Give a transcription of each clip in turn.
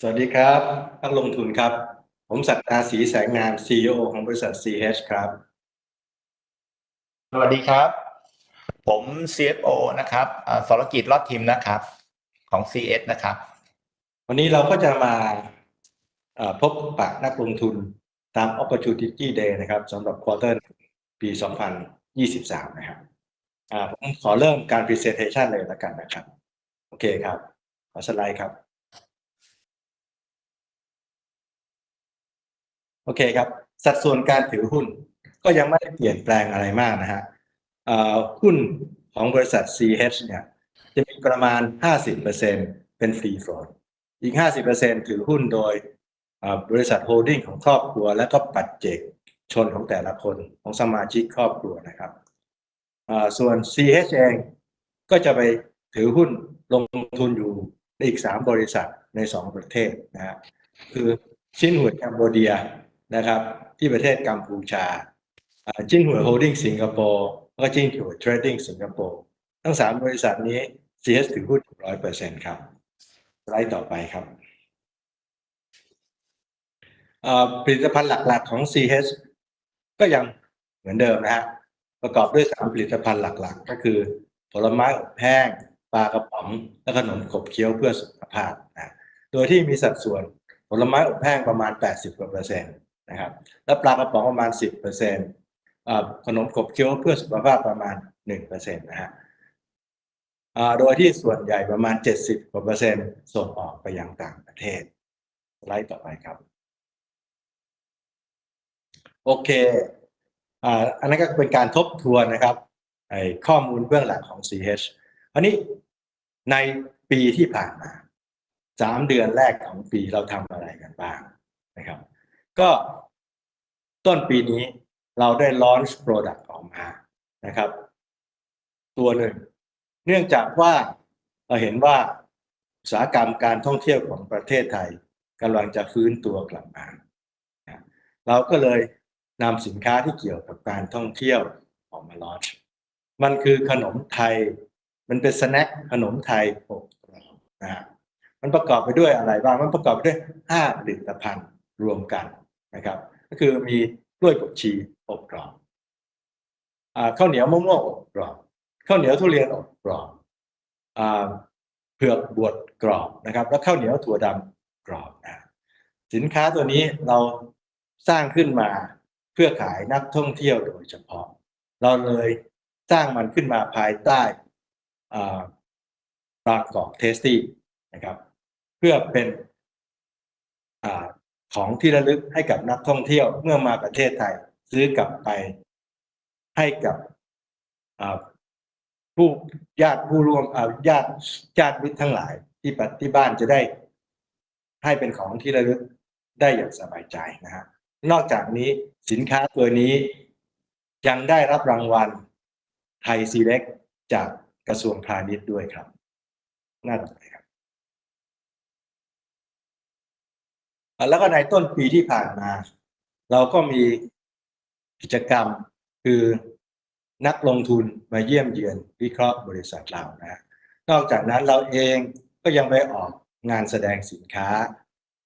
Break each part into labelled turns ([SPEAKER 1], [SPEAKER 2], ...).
[SPEAKER 1] สวัสดีครับนักลงทุนครับ ผมศักดาศรีแสงงาม CEO ของบริษัท CH ครับ
[SPEAKER 2] สวัสดีครับ ผม CFO นะครับอ่าสรกิจรอดทีมนะครับของ CS นะครับ
[SPEAKER 1] วันนี้เราก็จะมาเอ่อพบปะนักลงทุนตาม Opportunity Day นะครับสำหรับควอเตอร์ปี 2023 นะครับอ่าผมขอเริ่มการ Presentation เลยแล้วกันนะครับ โอเคครับ ขอสไลด์ครับ โอเคครับ สัดส่วนการถือหุ้นก็ยังไม่ได้เปลี่ยนแปลงอะไรมากนะฮะหุ้นของบริษัท CH เนี่ยจะมีประมาณ 50%เป็นฟรีโฟลดอีก 50%ถือหุ้นโดยบริษัทโฮลดิ้งของครอบครัว และก็ปัจเจกชนของแต่ละคนของสมาชิกครอบครัวนะครับส่วน CH เองก็จะไปถือหุ้นลงทุนอยู่ในอีก 3 บริษัทใน 2 ประเทศนะฮะคือชินหวยแคนโบเดีย นะครับ ที่ประเทศกัมพูชาจิ้นหัวโฮลดิ้งสิงคโปร์แล้วก็จิ้นหัวเทรดดิ้งสิงคโปร์ทั้งสามบริษัทนี้ CS ถือหุ้นร้อยเปอร์เซ็นต์ครับสไลด์ต่อไปครับผลิตภัณฑ์หลักๆของ CS ก็ยังเหมือนเดิมนะฮะประกอบด้วยสามผลิตภัณฑ์หลักๆ ก็คือ ผลไม้อบแห้งปลากระป๋อง และขนมขบเคี้ยวเพื่อสุขภาพนะโดยที่มีสัดส่วนผลไม้อบแห้งประมาณ 80กว่าเปอร์เซ็นต์ นะครับ แล้วปลากระป๋องประมาณ 10%เอ่อขนมขบเคี้ยวเพื่อสุขภาพประมาณ 1%นะฮะโดยที่ส่วนใหญ่ประมาณ 70กว่าเปอร์เซ็นต์ส่งออกไปยังต่างประเทศไลด์ต่อไปครับ โอเคอ,อันนั้นก็เป็นการทบทวนนะครับข้อมูลเบื้องหลังของ CH อันนี้ในปีที่ผ่านมาสามเดือนแรกของปีเราทำอะไรกันบ้างนะครับ ก็ต้นปีนี้เราได้ launch product ออกมานะครับ ตัวหนึ่ง เนื่องจากว่าเราเห็นว่าอุตสาหกรรมการท่องเที่ยวของประเทศไทยกำลังจะฟื้นตัวกลับมา เราก็เลยนำสินค้าที่เกี่ยวกับการท่องเที่ยวออกมา launch มันคือขนมไทย มันเป็นสแน็คขนมไทยอกรอบนะฮะมันประกอบไปด้วยอะไรบ้าง มันประกอบไปด้วยห้าผลิตภัณฑ์รวมกัน นะครับ ก็คือมีกล้วยบดชีอบกรอบอ่าข้าวเหนียวมะม่วงอบกรอบข้าวเหนียวทุเรียนอบกรอบอ่าเผือกบวชกรอบนะครับ แล้วข้าวเหนียวถั่วดำกรอบนะสินค้าตัวนี้เราสร้างขึ้นมาเพื่อขายนักท่องเที่ยวโดยเฉพาะ เราเลยสร้างมันขึ้นมาภายใต้อ่าบางกอกเทสตี้นะครับ เพื่อเป็น ของที่ระลึกให้กับนักท่องเที่ยวเมื่อมาประเทศไทย ซื้อกลับไปให้กับผู้ญาติผู้ร่วมญาติญาติมิตรทั้งหลาย ที่ปที่บ้านจะได้ให้เป็นของที่ระลึกได้อย่างสบายใจนะฮะนอกจากนี้สินค้าตัวนี้ยังได้รับรางวัลไทยซีเล็กจากกระทรวงพาณิชย์ด้วยครับน้าต่อไปครับ แล้วก็ในต้นปีที่ผ่านมา เราก็มีกิจกรรมคือนักลงทุนมาเยี่ยมเยือนวิเคราะห์บริษัทเรานะนอกจากนั้นเราเองก็ยังไปออกงานแสดงสินค้า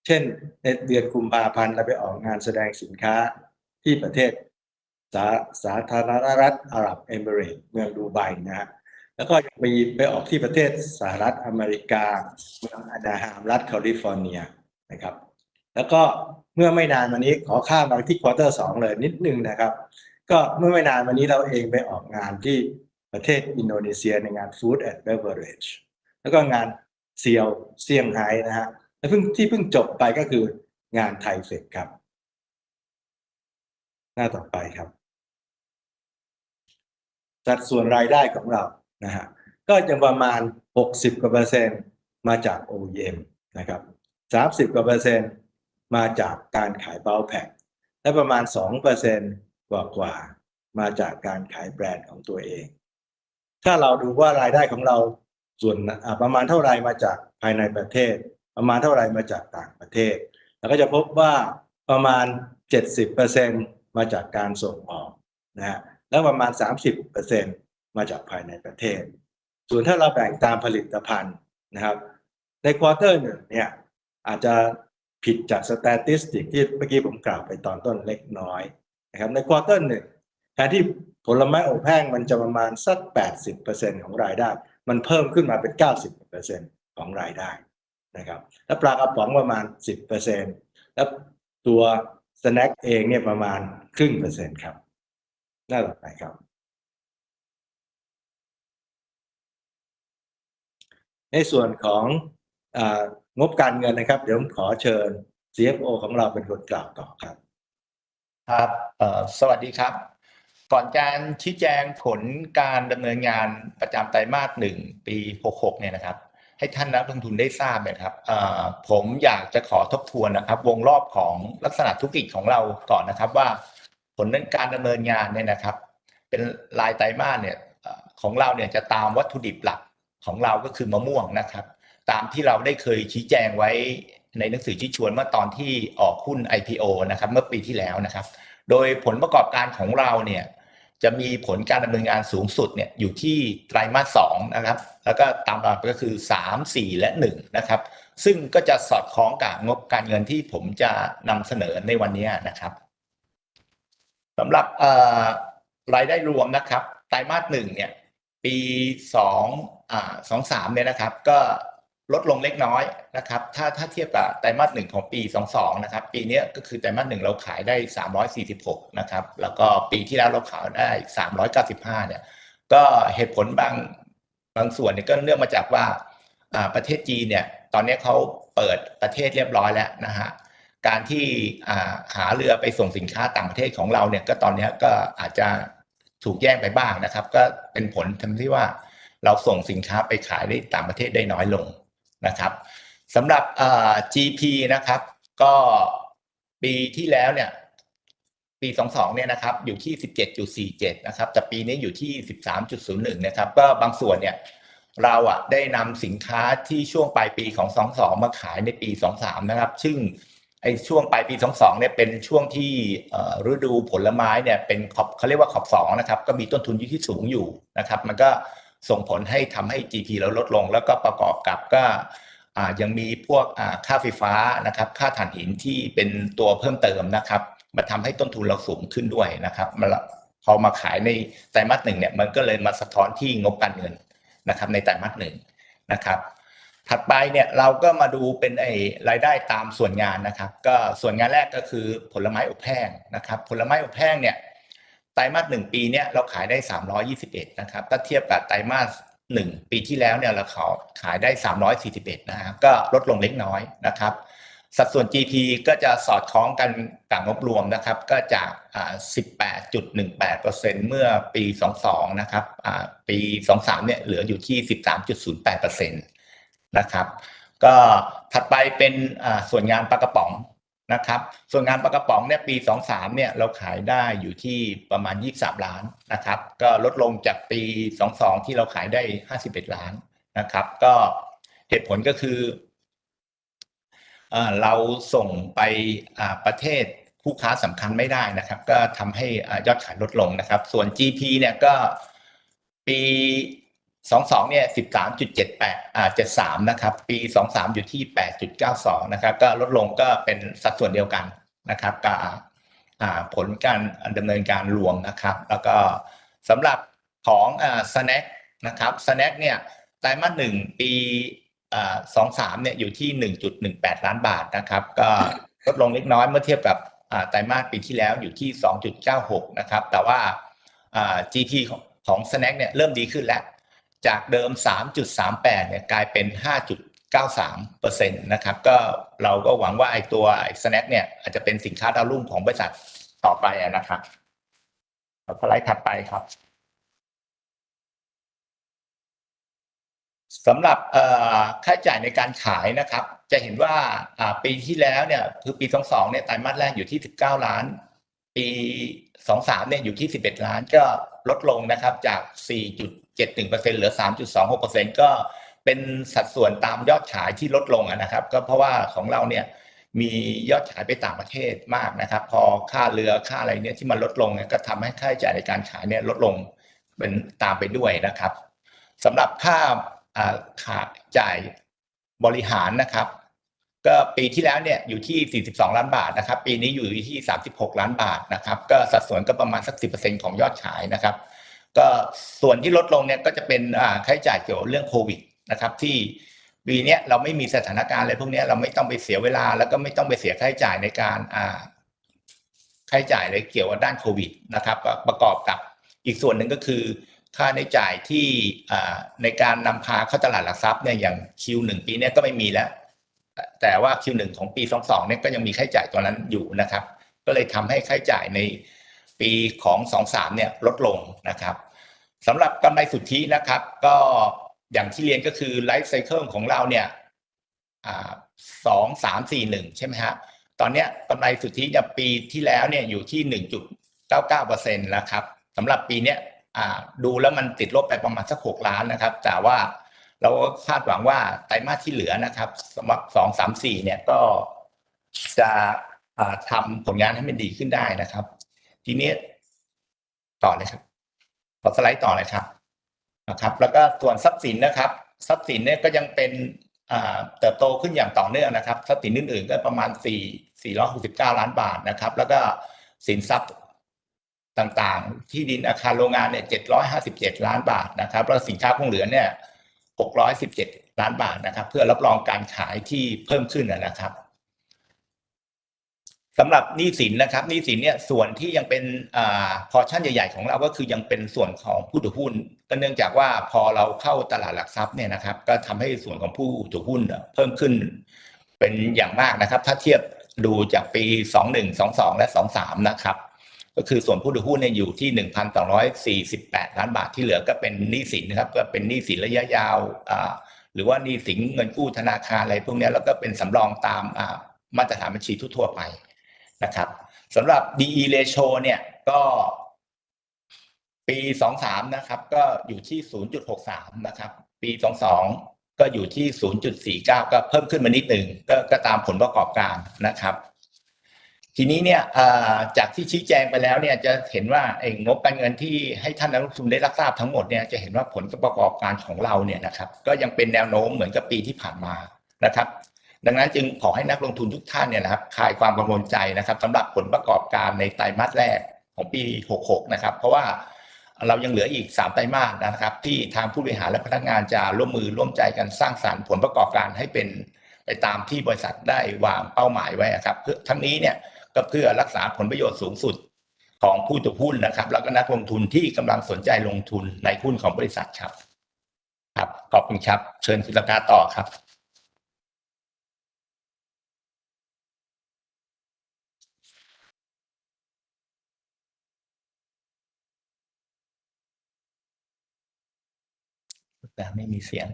[SPEAKER 1] เช่นในเดือนกุมภาพันธ์เราไปออกงานแสดงสินค้าที่ประเทศสาสาธารณรัฐอาหรับเอมิเรตส์เมืองดูไบนะฮะแล้วก็มีไปออกที่ประเทศสหรัฐอเมริกาเมืองอานาฮามรัฐแคลิฟอร์เนียนะครับ แล้วก็เมื่อไม่นานมานี้ขอข้ามมาที่ควอเตอร์สองเลยนิดนึงนะครับ ก็เมื่อไม่นานมานี้เราเองไปออกงานที่ประเทศอินโดนีเซียในงาน Food and Beverage แล้วก็งานเซียวเซียงไฮ้นะฮะและเพิ่งที่เพิ่งจบไปก็คืองานไทยเฟกครับ หน้าต่อไปครับ สัดส่วนรายได้ของเรานะฮะก็จะประมาณ 60กว่าเปอร์เซ็นต์มาจาก OEM นะครับ 30กว่าเปอร์เซ็นต์ มาจากการขายเบลแพ็คและประมาณ 2%กว่ากว่าๆมาจากการขายแบรนด์ของตัวเอง ถ้าเราดูว่ารายได้ของเราส่วนประมาณเท่าไหรมาจากภายในประเทศ ประมาณเท่าไหรมาจากต่างประเทศเราก็จะพบว่าประมาณ 70%มาจากการส่งออกนะฮะแล้วประมาณ 30%มาจากภายในประเทศ ส่วนถ้าเราแบ่งตามผลิตภัณฑ์นะครับ ในควอเตอร์หนึ่งเนี่ยอาจจะ ผิดจากสแตติติที่เมื่อกี้ผมกล่าวไปตอนต้นเล็กน้อยนะครับในควอเตอร์หนึ่งแทนที่ผลไม้อบแห้งมันจะประมาณสัก 80%ของรายได้ มันเพิ่มขึ้นมาเป็น 90%ของรายได้นะครับแล้วปลากระป๋องประมาณ 10%แล้วตัวสแน็คเองเนี่ยประมาณครึ่งเปอร์เซ็นต์ครับน้าต่อไปครับ ในส่วนของอ งบการเงินนะครับ เดี๋ยวผมขอเชิญ CFO ของเราเป็นคนกล่าวต่อครับ
[SPEAKER 2] ครับสวัสดีครับ ก่อนการชี้แจงผลการดำเนินงานประจำไตรมาสหนึ่งปี 66 เนี่ยนะครับ ให้ท่านนักลงทุนได้ทราบนะครับผมอยากจะขอทบทวนนะครับ วงรอบของลักษณะธุรกิจของเราก่อนนะครับว่าผลการดำเนินงานเนี่ยนะครับ เป็นรายไตรมาสเนี่ยของเราเนี่ยจะตามวัตถุดิบหลักของเราก็คือมะม่วงนะครับ ตามที่เราได้เคยชี้แจงไว้ในหนังสือชี้ชวนเมื่อตอนที่ออกหุ้น IPO นะครับ เมื่อปีที่แล้วนะครับ โดยผลประกอบการของเราเนี่ยจะมีผลการดำเนินงานสูงสุดเนี่ยอยู่ที่ไตรมาสสองนะครับ แล้วก็ตามลำดับก็คือ 3 4 และ1นะครับ ซึ่งก็จะสอดคล้องกับงบการเงินที่ผมจะนำเสนอในวันนี้นะครับสำหรับรายได้รวมนะครับ ไตรมาสหนึ่งเนี่ยปีสองอสองสามเนี่ยนะครับ ก็ ลดลงเล็กน้อยนะครับ ถ้าถ้าเทียบกับไตรมาสหนึ่งของปีสองสองนะครับ ปีนี้ก็คือไตรมาสหนึ่งเราขายได้สามร้อยสี่สิบหกนะครับ แล้วก็ปีที่แล้วเราขายได้สามร้อยเก้าสิบห้าเนี่ย ก็เหตุผลบางบางส่วนเนี่ยก็เนื่องมาจากว่าประเทศจีนเนี่ย ตอนนี้เขาเปิดประเทศเรียบร้อยแล้วนะฮะ การที่หาเรือไปส่งสินค้าต่างประเทศของเราเนี่ย ก็ตอนนี้ก็อาจจะถูกแย่งไปบ้างนะครับ ก็เป็นผลทำที่ว่าเราส่งสินค้าไปขายได้ต่างประเทศได้น้อยลง นะครับสำหรับ GP นะครับ ก็ปีที่แล้วเนี่ย ปี 22 เนี่ยนะครับ อยู่ที่ 17.47 นะครับ แต่ปีนี้อยู่ที่ 13.01 นะครับ ก็บางส่วนเนี่ย เราอะได้นำสินค้าที่ช่วงปลายปีของ 22 มาขายในปี 23 นะครับ ซึ่งไอ้ช่วงปลายปี 22 เนี่ยเป็นช่วงที่ฤดูผลไม้เนี่ยเป็นขอบเขาเรียกว่าขอบ2นะครับ ก็มีต้นทุนที่สูงอยู่นะครับ มันก็ ส่งผลให้ทำให้ GP เราลดลง แล้วก็ประกอบกับก็ยังมีพวกค่าไฟฟ้านะครับ ค่าถ่านหินที่เป็นตัวเพิ่มเติมนะครับมาทำให้ต้นทุนเราสูงขึ้นด้วยนะครับมาพอมาขายในไตรมาสหนึ่งเนี่ยมันก็เลยมาสะท้อนที่งบการเงินนะครับ ในไตรมาสหนึ่งนะครับ ถัดไปเนี่ยเราก็มาดูเป็นไอ้รายได้ตามส่วนงานนะครับ ก็ส่วนงานแรกก็คือผลไม้อบแห้งนะครับ ผลไม้อบแห้งเนี่ย ไตรมาสหนึ่งปีเนี่ยเราขายได้ 321 นะครับถ้าเทียบกับไตรมาสหนึ่งปีที่แล้วเนี่ยเราขายขายได้ 341 นะฮะก็ลดลงเล็กน้อยนะครับ สัดส่วน GP ก็จะสอดคล้องกันกับงบรวมนะครับ ก็จากอ่า18.18%เมื่อปี 22 นะครับอ่าปี 23 เนี่ยเหลืออยู่ที่ 13.08%นะครับ ก็ถัดไปเป็นอ่าส่วนงานปลากระป๋อง นะครับ ส่วนงานปลากระป๋องเนี่ยปี 23เนี่ยเราขายได้อยู่ที่ประมาณ 23 ล้านนะครับ ก็ลดลงจากปี 22 ที่เราขายได้ 51 ล้านนะครับ ก็เหตุผลก็คืออเราส่งไปประเทศคู่ค้าสำคัญไม่ได้นะครับ ก็ทำให้อยอดขายลดลงนะครับ ส่วน GP เนี่ยก็ปี 22เนี่ย13.78อ่า73นะครับ ปี23อยู่ที่8.92นะครับ ก็ลดลงก็เป็นสัดส่วนเดียวกันนะครับกับอ่าผลการดำเนินการรวมนะครับ แล้วก็สำหรับของอ่า snack นะครับ snack เนี่ยไตรมาสหนึ่งปีอ่าสองสามเนี่ยอยู่ที่หนึ่งจุดหนึ่งแปดล้านบาทนะครับ ก็ลดลงเล็กน้อยเมื่อเทียบกับอ่าไตรมาสปีที่แล้วอยู่ที่สองจุดเก้าหกนะครับ แต่ว่าอ่า GP ของของ Snack เนี่ยเริ่มดีขึ้นแล้ว จากเดิม 3.38 เนี่ยกลายเป็น 5.93เปอร์เซ็นต์นะครับ ก็เราก็หวังว่าไอ้ตัวไอ้ Snack เนี่ยอาจจะเป็นสินค้าดาวรุ่งของบริษัทต่อไปนะครับสไลด์ถัดไปครับสำหรับค่าใช้จ่ายในการขายนะครับ จะเห็นว่าอ่าปีที่แล้วเนี่ยคือปี 22 เนี่ยไตรมาสแรกอยู่ที่ 19 ล้าน ปี 23 เนี่ยอยู่ที่ 11 ล้านก็ลดลงนะครับจาก 4.71%เหลือ 3.26%ก็เป็นสัดส่วนตามยอดขายที่ลดลงนะครับ ก็เพราะว่าของเราเนี่ยมียอดขายไปต่างประเทศมากนะครับ พอค่าเรือค่าอะไรเนี่ยที่มันลดลงเนี่ยก็ทำให้ค่าใช้จ่ายในการขายเนี่ยลดลงเป็นตามไปด้วยนะครับสำหรับค่าอ่าค่าจ่ายบริหารนะครับ ก็ปีที่แล้วเนี่ยอยู่ที่ 42 ล้านบาทนะครับ ปีนี้อยู่ที่ 36 ล้านบาทนะครับ ก็สัดส่วนก็ประมาณสัก 10%ของยอดขายนะครับ ก็ส่วนที่ลดลงเนี่ยก็จะเป็นค่าใช้จ่ายเกี่ยวเรื่องโควิดนะครับที่ปีนี้เราไม่มีสถานการณ์อะไรพวกนี้เราไม่ต้องไปเสียเวลา แล้วก็ไม่ต้องไปเสียค่าใช้จ่ายในการค่าใช้จ่ายอะไรเกี่ยวกับด้านโควิดนะครับก็ประกอบกับอีกส่วนหนึ่งก็คือค่าใช้จ่ายที่ในการนำพาเข้าตลาดหลักทรัพย์เนี่ยอย่าง Q1 ปีนี้ก็ไม่มีแล้ว แต่ว่า Q1 ของปี 22เนี่ยก็ยังมีค่าใช้จ่ายตัวนั้นอยู่นะครับ ก็เลยทำให้ค่าใช้จ่ายใน ปีของ 23เนี่ยลดลงนะครับสำหรับกำไรสุทธินะครับ ก็อย่างที่เรียนก็คือไลฟ์ไซเคิลของเราเนี่ยสองสามสี่หนึ่งใช่ไหมฮะตอนนี้กำไรสุทธิเนี่ยปีที่แล้วเนี่ยอยู่ที่หนึ่งจุดเก้าเก้าเปอร์เซ็นต์นะครับสำหรับปีเนี้ยดูแล้วมันติดลบไปประมาณสักหกล้านนะครับ แต่ว่าเราก็คาดหวังว่าไตรมาสที่เหลือนะครับสำหรับสองสามสี่เนี่ยก็จะทำผลงานให้มันดีขึ้นได้นะครับ ทีนี้ต่อเลยครับขอสไลด์ต่อเลยครับนะครับ แล้วก็ส่วนทรัพย์สินนะครับ ทรัพย์สินเนี่ยก็ยังเป็นเติบโตขึ้นอย่างต่อเนื่องนะครับ ทรัพย์สินอื่นๆก็ประมาณสี่สี่ร้อยหกสิบเก้าล้านบาทนะครับ แล้วก็สินทรัพย์ต่างๆ ที่ดินอาคารโรงงานเนี่ยเจ็ดร้อยห้าสิบเจ็ดล้านบาทนะครับ แล้วสินค้าคงเหลือเนี่ย 617 ล้านบาทนะครับ เพื่อรับรองการขายที่เพิ่มขึ้นนะครับ สำหรับหนี้สินนะครับหนี้สินเนี่ยส่วนที่ยังเป็นอ่าพอชั่นใหญ่ ๆ ของเราก็คือยังเป็นส่วนของผู้ถือหุ้น ก็เนื่องจากว่าพอเราเข้าตลาดหลักทรัพย์เนี่ยนะครับ ก็ทำให้ส่วนของผู้ถือหุ้นเพิ่มขึ้น เป็นอย่างมากนะครับ ถ้าเทียบดูจากปี 21 22 และ 23 นะครับ ก็คือส่วนผู้ถือหุ้นเนี่ยอยู่ที่ 1,248 ล้านบาทที่เหลือก็เป็นหนี้สินนะครับ ก็เป็นหนี้สินระยะยาวอ่าหรือว่าหนี้สินเงินกู้ธนาคารอะไรพวกนี้แล้วก็เป็นสำรองตามอ่ามาตรฐานบัญชีทั่วไป นะครับสำหรับ DE ratio เนี่ยก็ปี 23 นะครับ ก็อยู่ที่ 0.63 นะครับ ปี 22 ก็อยู่ที่ 0.49 ก็เพิ่มขึ้นมานิดหนึ่งก็ก็ตามผลประกอบการนะครับ ทีนี้เนี่ยจากที่ชี้แจงไปแล้วเนี่ยจะเห็นว่าไอ้งบการเงินที่ให้ท่านนักลงทุนได้รับทราบทั้งหมดเนี่ยจะเห็นว่าผลประกอบการของเราเนี่ยนะครับ ก็ยังเป็นแนวโน้มเหมือนกับปีที่ผ่านมานะครับ ดังนั้นจึงขอให้นักลงทุนทุกท่านเนี่ยนะครับคลายความกังวลใจนะครับสำหรับผลประกอบการในไตรมาสแรกของปี 66 นะครับ เพราะว่าเรายังเหลืออีก 3 ไตรมาสนะครับ ที่ทางผู้บริหารและพนักงานจะร่วมมือร่วมใจกันสร้างสรรค์ผลประกอบการให้เป็นไปตามที่บริษัทได้วางเป้าหมายไว้ครับเพื่อทั้งนี้เนี่ยก็เพื่อรักษาผลประโยชน์สูงสุดของผู้ถือหุ้นนะครับ แล้วก็นักลงทุนที่กำลังสนใจลงทุนในหุ้นของบริษัทครับ ครับขอบคุณครับ เชิญคุณตากาต่อครับ แต่ไม่มีเสียง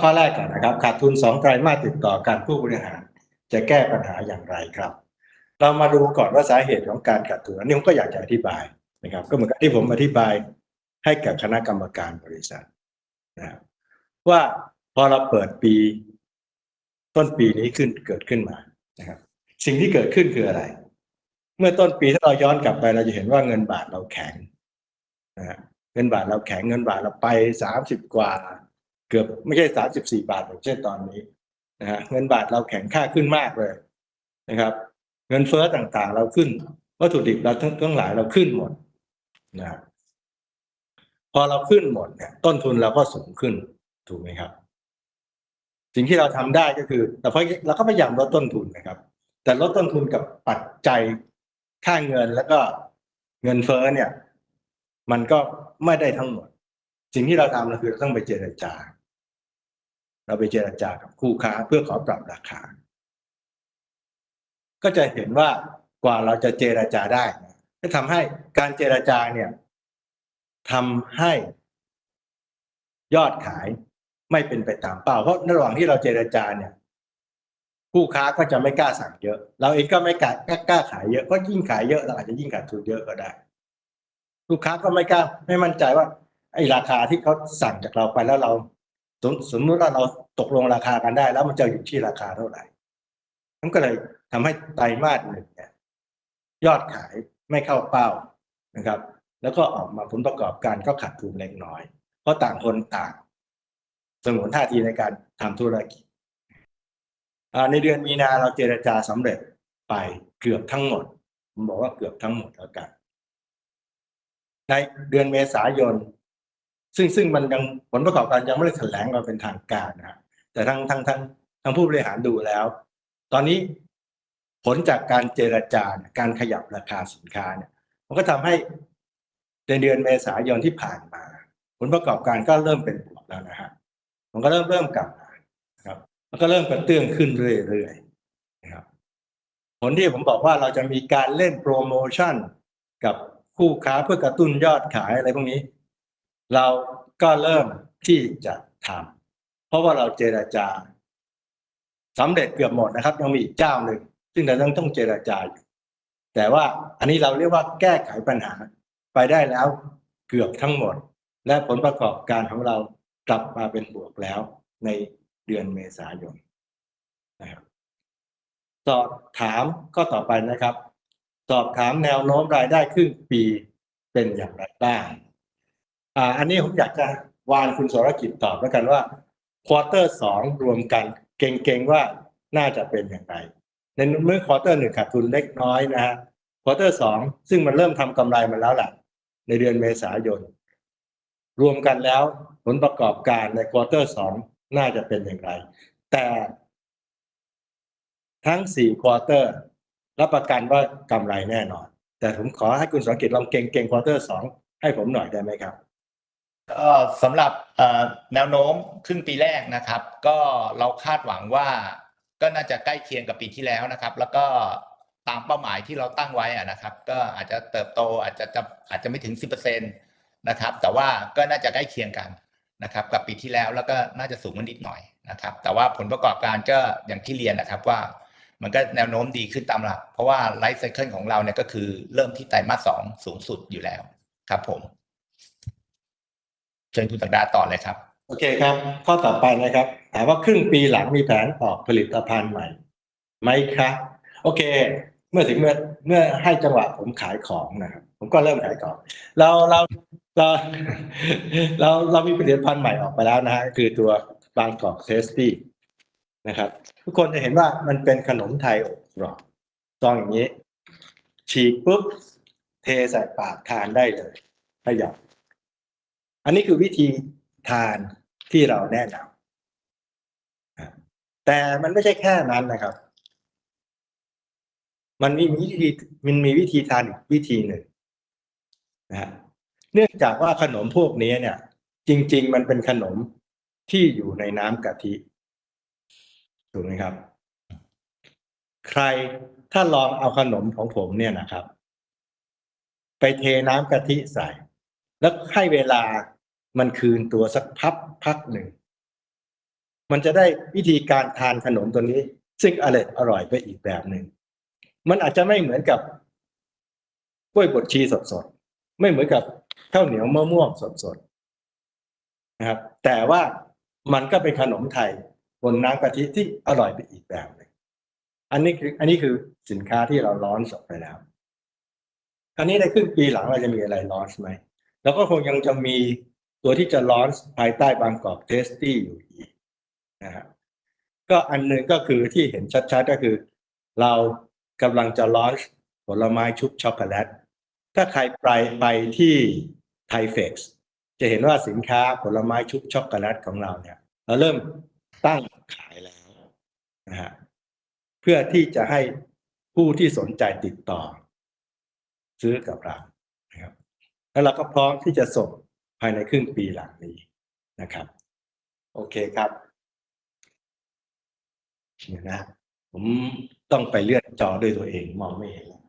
[SPEAKER 1] ข้อแรกก่อนนะครับขาดทุนสองไตรมาสติดต่อกันผู้บริหาร จะแก้ปัญหาอย่างไรครับ เรามาดูก่อนว่าสาเหตุของการขาดทุนอันนี้ผมก็อยากจะอธิบายนะครับ ก็เหมือนกับที่ผมอธิบายให้กับคณะกรรมการบริษัทนะว่าพอเราเปิดปี ต้นปีนี้ขึ้นเกิดขึ้นมานะครับ สิ่งที่เกิดขึ้นคืออะไร เมื่อต้นปีถ้าเราย้อนกลับไปเราจะเห็นว่าเงินบาทเราแข็งนะเงินบาทเราแข็งเงินบาทเราไปสามสิบกว่า เกือบไม่ใช่สามสิบสี่บาทอย่างเช่นตอนนี้นะฮะเงินบาทเราแข็งค่าขึ้นมากเลยนะครับ เงินเฟ้อต่างๆ เราขึ้น วัตถุดิบเราทั้งทั้งหลายเราขึ้นหมดนะฮะพอเราขึ้นหมดเนี่ย ต้นทุนเราก็สูงขึ้นถูกไหมครับ สิ่งที่เราทำได้ก็คือเราพยเราก็พยายามลดต้นทุนนะครับ แต่ลดต้นทุนกับปัจจัยค่าเงินแล้วก็เงินเฟ้อเนี่ย มันก็ไม่ได้ทั้งหมด สิ่งที่เราทำเราคือต้องไปเจรจา เราไปเจรจากับคู่ค้าเพื่อขอปรับราคา ก็จะเห็นว่ากว่าเราจะเจรจาได้นะก็ทำให้การเจรจาเนี่ยทำให้ยอดขายไม่เป็นไปตามเป้า เพราะระหว่างที่เราเจรจาเนี่ยผู้ค้าก็จะไม่กล้าสั่งเยอะ เราเองก็ไม่กล้ากล้าขายเยอะก็ยิ่งขายเยอะเราอาจจะยิ่งขาดทุนเยอะก็ได้ ลูกค้าก็ไม่กล้าไม่มั่นใจว่าไอ้ราคาที่เขาสั่งจากเราไปแล้วเรา สมสมมติว่าเราตกลงราคากันได้ แล้วมันจะอยู่ที่ราคาเท่าไหร่นั่นก็เลยทำให้ไตรมาสหนึ่งเนี่ยยอดขายไม่เข้าเป้านะครับ แล้วก็ออกมาผลประกอบการก็ขาดทุนเล็กน้อย เพราะต่างคนต่างสงวนท่าทีในการทำธุรกิจในเดือนมีนาเราเจรจาสำเร็จไปเกือบทั้งหมดผมบอกว่าเกือบทั้งหมดแล้วกัน ในเดือนเมษายน ซึ่งซึ่งมันยังผลประกอบการยังไม่ได้แถลงมาเป็นทางการนะครับแต่ทั้งทั้งทั้งทั้งผู้บริหารดูแล้ว ตอนนี้ผลจากการเจรจาการขยับราคาสินค้าเนี่ย มันก็ทำให้ในเดือนเมษายนที่ผ่านมา ผลประกอบการก็เริ่มเป็นบวกแล้วนะฮะมันก็เริ่มเริ่มกลับมานะครับ มันก็เริ่มกระเตื้องขึ้นเรื่อยๆนะครับ ผลที่ผมบอกว่าเราจะมีการเล่นโปรโมชั่นกับคู่ค้าเพื่อกระตุ้นยอดขายอะไรพวกนี้ เราก็เริ่มที่จะทำเพราะว่าเราเจราจาสำเร็จเกือบหมดนะครับ ยังมีอีกเจ้าหนึ่งซึ่งเราต้องต้องเจราจาอยู่แต่ว่าอันนี้เราเรียกว่าแก้ไขปัญหาไปได้แล้วเกือบทั้งหมด และผลประกอบการของเรากลับมาเป็นบวกแล้วในเดือนเมษายนนะครับสอบถามก็ต่อไปนะครับ สอบถามแนวโน้มรายได้ครึ่งปีเป็นอย่างไรบ้าง อ่าอันนี้ผมอยากจะวานคุณสรกิจตอบแล้วกันว่าควอเตอร์สองรวมกันเก่งๆว่าน่าจะเป็นอย่างไร ในเมื่อควอเตอร์หนึ่งขาดทุนเล็กน้อยนะฮะควอเตอร์สองซึ่งมันเริ่มทำกำไรมาแล้วแหละในเดือนเมษายน รวมกันแล้วผลประกอบการในควอเตอร์สองน่าจะเป็นอย่างไร แต่ทั้งสี่ควอเตอร์รับประกันว่ากำไรแน่นอน แต่ผมขอให้คุณสังเกตลองเก่งเก่งควอเตอร์สองให้ผมหน่อยได้ไหมครับ
[SPEAKER 2] ก็สำหรับแนวโน้มครึ่งปีแรกนะครับ ก็เราคาดหวังว่าก็น่าจะใกล้เคียงกับปีที่แล้วนะครับ แล้วก็ตามเป้าหมายที่เราตั้งไว้นะครับ ก็อาจจะเติบโตอาจจะจะอาจจะไม่ถึง 10%นะครับ แต่ว่าก็น่าจะใกล้เคียงกันนะครับ กับปีที่แล้วแล้วก็น่าจะสูงกว่านิดหน่อยนะครับ แต่ว่าผลประกอบการก็อย่างที่เรียนนะครับว่ามันก็แนวโน้มดีขึ้นตามหลักเพราะว่าไลฟ์ไซเคิลของเราเนี่ยก็คือเริ่มที่ไตรมาสสองสูงสุดอยู่แล้วครับผม เชิญคุณตักดาต่อเลยครับ
[SPEAKER 1] โอเคครับ ข้อต่อไปนะครับ ถามว่าครึ่งปีหลังมีแผนออกผลิตภัณฑ์ใหม่ไหมครับโอเค เมื่อถึงเมื่อเมื่อให้จังหวะผมขายของนะครับ ผมก็เริ่มขายของ เราเราเราเราเรามีผลิตภัณฑ์ใหม่ออกไปแล้วนะฮะคือตัวบางกอกเทสตี้นะครับ ทุกคนจะเห็นว่ามันเป็นขนมไทยอบกรอบซองอย่างนี้ ฉีกปุ๊บ เทใส่ปากทานได้เลยขยับ อันนี้คือวิธีทานที่เราแนะนำอะแต่มันไม่ใช่แค่นั้นนะครับ มันมีวิธีมันมีวิธีทานอีกวิธีหนึ่งนะฮะเนื่องจากว่าขนมพวกนี้เนี่ย จริง ๆ มันเป็นขนมที่อยู่ในน้ำกะทิถูกไหมครับ ใครถ้าลองเอาขนมของผมเนี่ยนะครับ ไปเทน้ำกะทิใส่ แล้วให้เวลามันคืนตัวสักพับพักหนึ่ง มันจะได้วิธีการทานขนมตัวนี้ ซึ่งอร่อยอร่อยไปอีกแบบหนึ่ง มันอาจจะไม่เหมือนกับกล้วยบดชีสดๆ ไม่เหมือนกับข้าวเหนียวมะม่วงสดๆนะครับ แต่ว่ามันก็เป็นขนมไทยบนน้ำกะทิที่อร่อยไปอีกแบบหนึ่งอันนี้คืออันนี้คือสินค้าที่เราล้อนสดไปแล้ว คราวนี้ในครึ่งปีหลังเราจะมีอะไรล้อนไหม แล้วก็คงยังจะมีตัวที่จะลอนภายใต้บางกอกเทสตี้อยู่อีกนะฮะก็อันหนึ่งก็คือที่เห็นชัดๆก็คือ เรากำลังจะลอนผลไม้ชุบช็อกโกแลตถ้าใครไปไปที่ไทเฟกซ์จะเห็นว่าสินค้าผลไม้ชุบช็อกโกแลตของเราเนี่ย เราเริ่มตั้งขายแล้วนะฮะเพื่อที่จะให้ผู้ที่สนใจติดต่อ ซื้อกับเรา แล้วเราก็พร้อมที่จะส่งภายในครึ่งปีหลังนี้นะครับ โอเคครับเนี่ยนะผมต้องไปเลื่อนจอด้วยตัวเองมองไม่เห็นแล้ว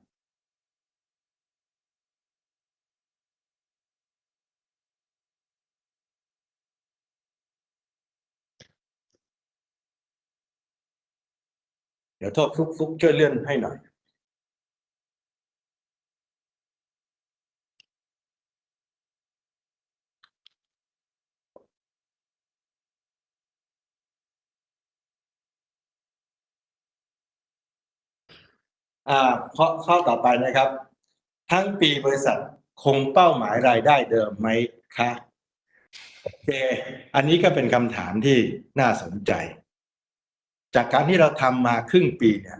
[SPEAKER 1] ดี๋ยวโทษฟุกฟุกช่วยเลื่อนให้หน่อย ข้อข้อต่อไปนะครับ ทั้งปีบริษัทคงเป้าหมายรายได้เดิมไหมคะโอเค อันนี้ก็เป็นคำถามที่น่าสนใจ จากการที่เราทำมาครึ่งปีเนี่ย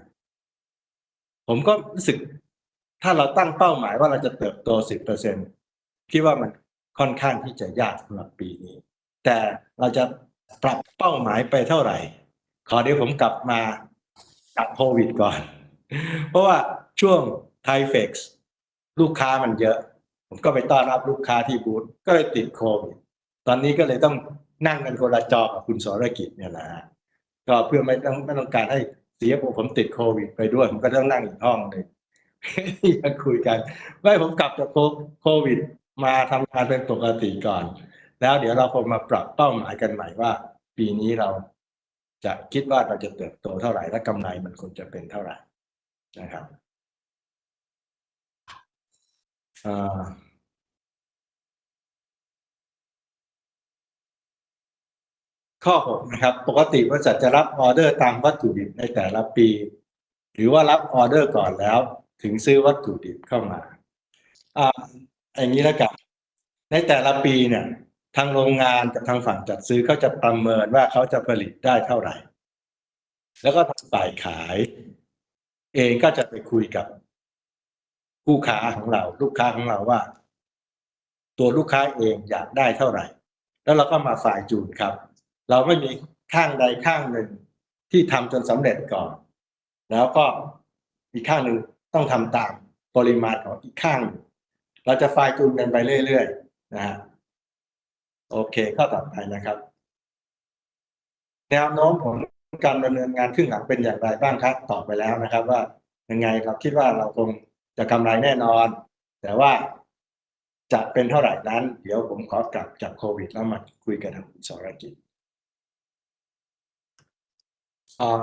[SPEAKER 1] ผมก็รู้สึก ถ้าเราตั้งเป้าหมายว่าเราจะเติบโต10%คิดว่ามันค่อนข้างที่จะยากสำหรับปีนี้ แต่เราจะปรับเป้าหมายไปเท่าไหร่ ขอเดี๋ยวผมกลับมาจากโควิดก่อน เพราะว่าช่วงไทเฟกซ์ลูกค้ามันเยอะ ผมก็ไปต้อนรับลูกค้าที่บูธก็เลยติดโควิดตอนนี้ก็เลยต้องนั่งกันคนละจอกับคุณสรกิจเนี่ยนะฮะก็เพื่อไม่ต้องไม่ต้องการให้เสียผมผมติดโควิดไปด้วย ผมก็ต้องนั่งอีกห้องหนึ่งที่จะคุยกันไม่ผมกลับจากโคโควิด มาทำงานเป็นปกติก่อน แล้วเดี๋ยวเราคงมาปรับเป้าหมายกันใหม่ว่า ปีนี้เราจะคิดว่าเราจะเติบโตเท่าไหร่และกำไรมันควรจะเป็นเท่าไหร่ นะครับอ่าข้อ6นะครับ ปกติบริษัทจะรับออเดอร์ตามวัตถุดิบในแต่ละปี หรือว่ารับออเดอร์ก่อนแล้ว ถึงซื้อวัตถุดิบเข้ามาอ่าอย่างนี้แล้วกันในแต่ละปีเนี่ยทางโรงงานกับทางฝั่งจัดซื้อเขาจะประเมินว่าเขาจะผลิตได้เท่าไหร่ แล้วก็ทางฝ่ายขาย เองก็จะไปคุยกับผู้ค้าของเรา ลูกค้าของเราว่า ตัวลูกค้าเองอยากได้เท่าไหร่ แล้วเราก็มาฝ่ายจูนครับ เราไม่มีข้างใดข้างหนึ่งที่ทำจนสำเร็จก่อน แล้วก็อีกข้างหนึ่งต้องทำตามปริมาณของอีกข้างหนึ่งเราจะฝ่ายจูนกันไปเรื่อยๆนะฮะโอเคข้อต่อไปนะครับ แนวโน้มของ การดำเนินงานครึ่งหลังเป็นอย่างไรบ้างครับตอบไปแล้วนะครับ ว่ายังไงเราคิดว่าเราคงจะกำไรแน่นอน แต่ว่าจะเป็นเท่าไหร่นั้น เดี๋ยวผมขอกลับจากโควิด แล้วมาคุยกันทางคุณสรกิจอ่า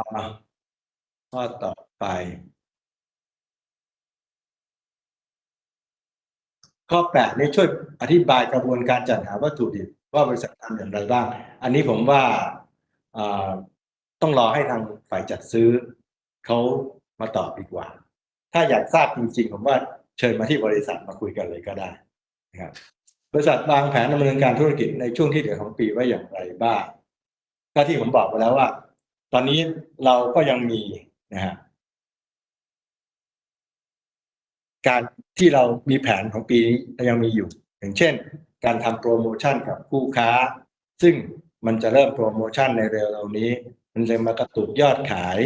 [SPEAKER 1] ข้อต่อไป ข้อแปดนี่ช่วยอธิบายกระบวนการจัดหาวัตถุดิบว่าบริษัททำอย่างไรบ้าง อันนี้ผมว่า ต้องรอให้ทางฝ่ายจัดซื้อเขามาตอบดีกว่า ถ้าอยากทราบจริงๆ ผมว่าเชิญมาที่บริษัทมาคุยกันเลยก็ได้นะครับบริษัทวางแผนดำเนินการธุรกิจในช่วงที่เหลือของปีไว้อย่างไรบ้างก็ที่ผมบอกไปแล้วว่า ตอนนี้เราก็ยังมีนะฮะการที่เรามีแผนของปีนี้ยังมีอยู่ อย่างเช่น การทำโปรโมชั่นกับคู่ค้า ซึ่งมันจะเริ่มโปรโมชั่นในเร็วๆนี้ มันจะมากระตุกยอดขาย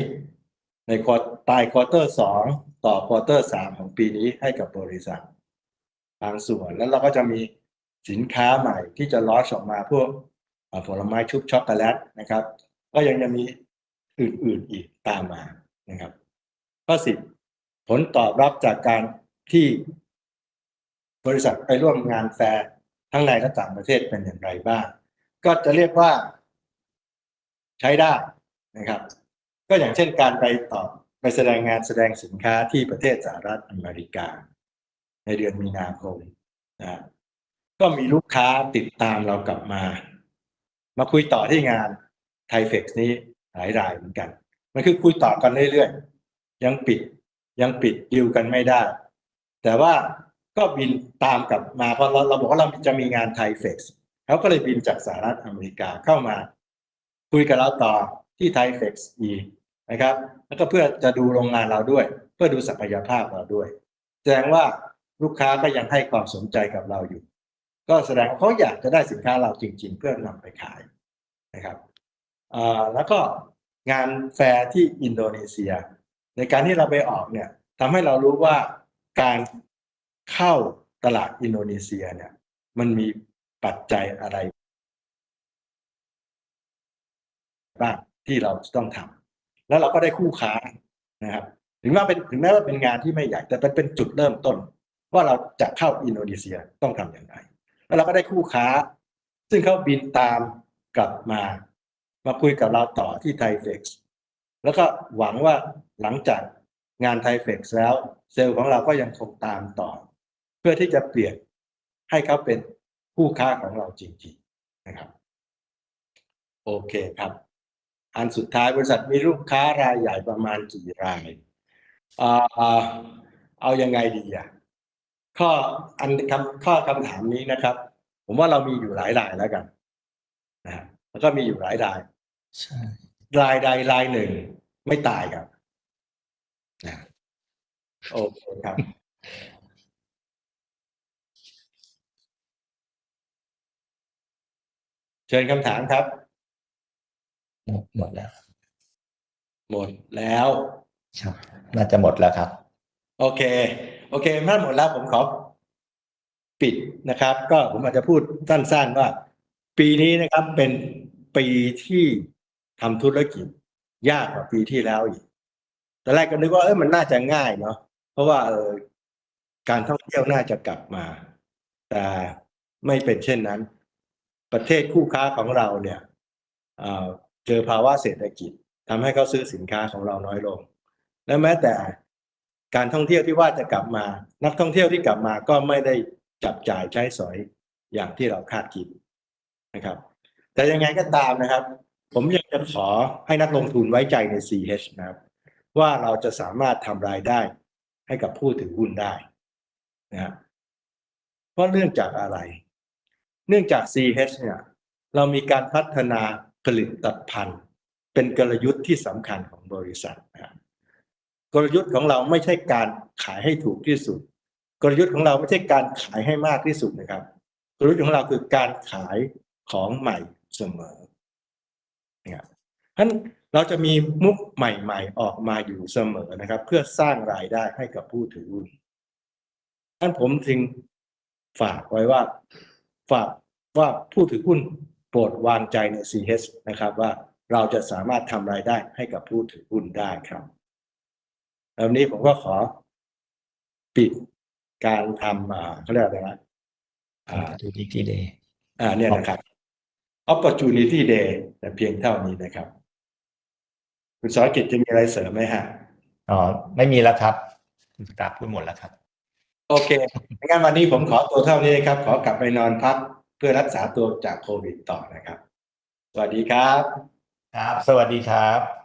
[SPEAKER 1] ในควอปลายควอเตอร์สองต่อควอเตอร์สามของปีนี้ให้กับบริษัท บางส่วนแล้วเราก็จะมีสินค้าใหม่ที่จะลอชออกมาพวกผลไม้ชุบช็อกโกแลตนะครับ ก็ยังจะมีอื่นๆอีกตามมานะครับ ข้อสิบผลตอบรับจากการที่บริษัทไปร่วมงานแฟร์ทั้งในและต่างประเทศเป็นอย่างไรบ้าง ก็จะเรียกว่า ใช้ได้นะครับ ก็อย่างเช่นการไปตอบไปแสดงงานแสดงสินค้าที่ประเทศสหรัฐอเมริกา ในเดือนมีนาคมนะก็มีลูกค้าติดตามเรากลับมา มาคุยต่อที่งานไทเฟกนี้หลายรายเหมือนกัน มันคือคุยต่อกันเรื่อยๆ ยังปิดยังปิดดิวกันไม่ได้ แต่ว่าก็บินตามกลับมาเพราะเราเราบอกว่าเราจะมีงานไทเฟกเขาก็เลยบินจากสหรัฐอเมริกาเข้ามา คุยกับเราต่อที่ไทเฟกซ์อีกนะครับ แล้วก็เพื่อจะดูโรงงานเราด้วย เพื่อดูศักยภาพเราด้วย แสดงว่าลูกค้าก็ยังให้ความสนใจกับเราอยู่ ก็แสดงว่าเขาอยากจะได้สินค้าเราจริง ๆ เพื่อนำไปขายนะครับแล้วก็งานแฟร์ที่อินโดนีเซีย ในการที่เราไปออกเนี่ยทำให้เรารู้ว่าการเข้าตลาดอินโดนีเซียเนี่ยมันมีปัจจัยอะไร บ้างที่เราต้องทำแล้วเราก็ได้คู่ค้านะครับ ถึงแม้เป็นถึงแม้ว่าเป็นงานที่ไม่ใหญ่แต่เป็นเป็นจุดเริ่มต้น ว่าเราจะเข้าอินโดนีเซียต้องทำอย่างไรแล้วเราก็ได้คู่ค้า ซึ่งเขาบินตามกลับมา มาคุยกับเราต่อที่ไทเฟกซ์แล้วก็หวังว่าหลังจากงานไทเฟกแล้ว เซลล์ของเราก็ยังคงตามต่อ เพื่อที่จะเปลี่ยนให้เขาเป็นผู้ค้าของเราจริงๆนะครับ โอเคครับ อันสุดท้ายบริษัทมีลูกค้ารายใหญ่ประมาณกี่รายอ่าเอายังไงดีอะข้ออันคำข้อคำถามนี้นะครับ ผมว่าเรามีอยู่หลายรายแล้วกันนะฮะแล้วก็มีอยู่หลายราย
[SPEAKER 2] ใช่
[SPEAKER 1] รายใดรายหนึ่งไม่ตายครับนะโอเคครับเชิญคำถามครับ
[SPEAKER 2] หมดหมดแล้ว
[SPEAKER 1] หมดแล้ว
[SPEAKER 2] ครับ น่าจะหมดแล้วครับ
[SPEAKER 1] โอเค โอเคถ้าหมดแล้วผมขอปิดนะครับ ก็ผมอาจจะพูดสั้นๆว่า ปีนี้นะครับเป็นปีที่ทำธุรกิจ ยากกว่าปีที่แล้วอีกตอนแรกก็นึกว่าเออมันน่าจะง่ายเนาะเพราะว่าเออการท่องเที่ยวน่าจะกลับมา แต่ไม่เป็นเช่นนั้น ประเทศคู่ค้าของเราเนี่ย เจอภาวะเศรษฐกิจทำให้เขาซื้อสินค้าของเราน้อยลง และแม้แต่การท่องเที่ยวที่ว่าจะกลับมา นักท่องเที่ยวที่กลับมาก็ไม่ได้จับจ่ายใช้สอยอย่างที่เราคาดคิดนะครับ แต่ยังไงก็ตามนะครับ ผมยังจะขอให้นักลงทุนไว้ใจใน CH นะครับ ว่าเราจะสามารถทำรายได้ให้กับผู้ถือหุ้นได้นะครับเพราะเนื่องจากอะไร เนื่องจาก CH เนี่ย เรามีการพัฒนา ผลิตภัณฑ์ เป็นกลยุทธ์ที่สำคัญของบริษัทนะครับกลยุทธ์ของเราไม่ใช่การขายให้ถูกที่สุด กลยุทธ์ของเราไม่ใช่การขายให้มากที่สุดนะครับ กลยุทธ์ของเราคือการขายของใหม่เสมอเนะครับฉะนั้นเราจะมีมุกใหม่ ๆ ออกมาอยู่เสมอนะครับ เพื่อสร้างรายได้ให้กับผู้ถือหุ้นฉะนั้นผมจึงฝากไว้ว่า ฝากว่าผู้ถือหุ้น โปรดวางใจใน CH นะครับว่าเราจะสามารถทำรายได้ให้กับผู้ถือหุ้นได้ครับแล้ววันนี้ผมก็ขอปิดการทำอ่าเขาเรียกอะไรนะอ่า
[SPEAKER 2] ดูดีที่เดย์
[SPEAKER 1] อ่าเนี่ยนะครับ opportunity day แต่เพียงเท่านี้นะครับ คุณสรกิจจะมีอะไรเสริมไหมฮะ
[SPEAKER 2] อ๋อไม่มีแล้วครับคุณสตาร์พูดหมดแล้วครับ
[SPEAKER 1] โอเคงั้นวันนี้ผมขอตัวเท่านี้นะครับ ขอกลับไปนอนพัก เพื่อรักษาตัวจากโควิดต่อนะครับ สวัสดีครับ
[SPEAKER 2] ครับ สวัสดีครับ